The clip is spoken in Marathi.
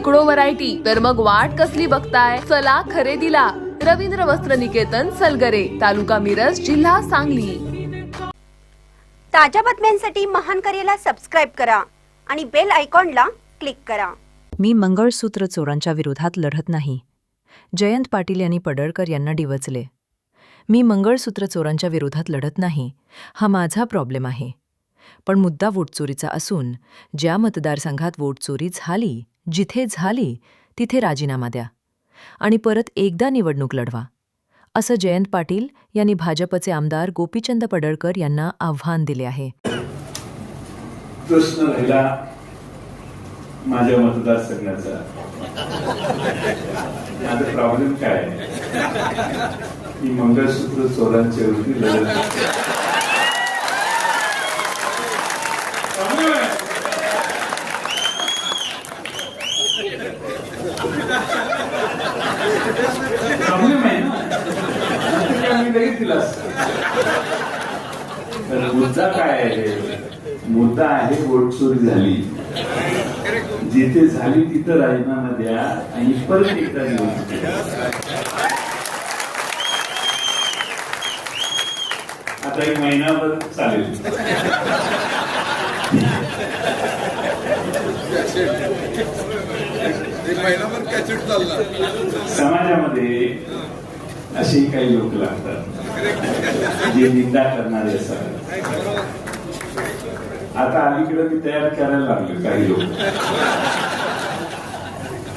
शेकडो व्हरायटी तर मग वाट कसली बघताय? चला खरेदीला. रवींद्र वस्त्र निकेतन सलगरे तालुका मिरज जिल्हा सांगली. ताज्या बातम्यांसाठी महान करेला सबस्क्राईब करा आणि बेल आयकॉनला क्लिक करा. मी मंगळसूत्र चोरांच्या विरोधात लढत नाही. जयंत पाटील यांनी पडळकर यांना डिवचले. मी मंगळसूत्र चोरांच्या विरोधात लढत नाही. हा माझा प्रॉब्लेम आहे. पण मुद्दा वोटचोरीचा असून ज्या मतदारसंघात वोटचोरी झाली जिथे झाली तिथे राजीनामा द्या. आणि परत एकदा निवडणूक लढवा. असं जयंत पाटील यांनी भाजपचे आमदार गोपीचंद पडळकर यांना आव्हान दिले आहे. प्रश्न राहिला माझ्या मतदारसंघाचा. माझा प्रॉब्लेम काय मी मंगळसूत्र चोरांच्या विरोधी लढत आहे. Problem आहे. प्रॉब्लेम आहे ना काय मी लगेच दिला तर मुद्दा काय आहे मुद्दा आहे बोटचोरी झाली. जिथे झाली तिथं राजीनामा द्या आणि परत एकदा निवडणूक आता एक महिनाभर चालेल. समाजामध्ये असे काही लोक लागतात जे निंदा करणारे असतात. आता अलीकडे मी तयार करायला लागले काही लोक.